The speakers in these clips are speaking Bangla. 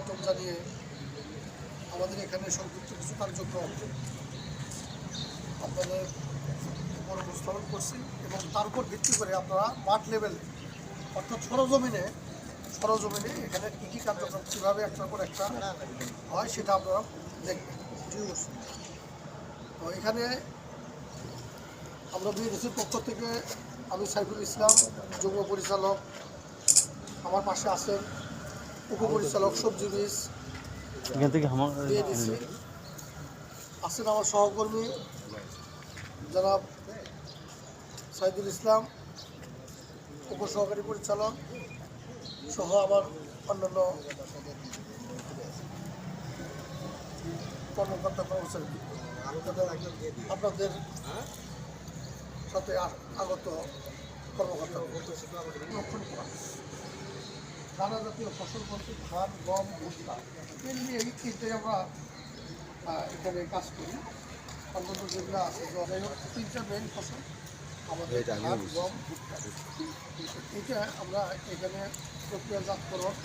স্বাগতম জানিয়ে আমাদের এখানে সংযুক্ত কিছু কার্যক্রম আপনাদের উপর উপস্থাপন করছি এবং তার উপর ভিত্তি করে আপনারা মাঠ লেভেলে অর্থাৎ সরজমিনে সরজমিনে এখানে কী কী কার্যক্রম, কীভাবে একটার পর একটা হয় সেটা আপনারা দেখবেন। তো এখানে আমরা বিএডিসির পক্ষ থেকে আমি সাইফুল ইসলাম, যুগ্ম পরিচালক, আমার পাশে আছেন উপপরিচালক সবজি বীজ এখান থেকে আমার আছেন আমার সহকর্মী জনাব সাইদুল ইসলাম উপসহকারী পরিচালক সহ আমার অন্যান্য কর্মকর্তা কর্মচারী। আপনাদের আপনাদের সাথে আগত কর্মকর্তা। নানা জাতীয় ফসল বলতে ধান গম ভুট্টা। মেনলি এই তিনটাই আমরা এখানে কাজ করি। অন্যান্য যেগুলো আছে তিনটা মেন ফসল আমাদের ধান গম ভুট্টা। এটা আমরা এখানে প্রক্রিয়াজাতকরণ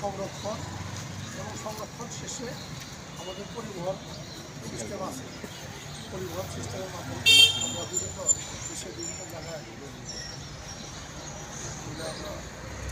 সংরক্ষণ এবং সংরক্ষণ শেষে আমাদের পরিবহন সিস্টেম আছে। পরিবহন সিস্টেমের মাধ্যমে আমরা বিভিন্ন দেশের বিভিন্ন জায়গায় আমরা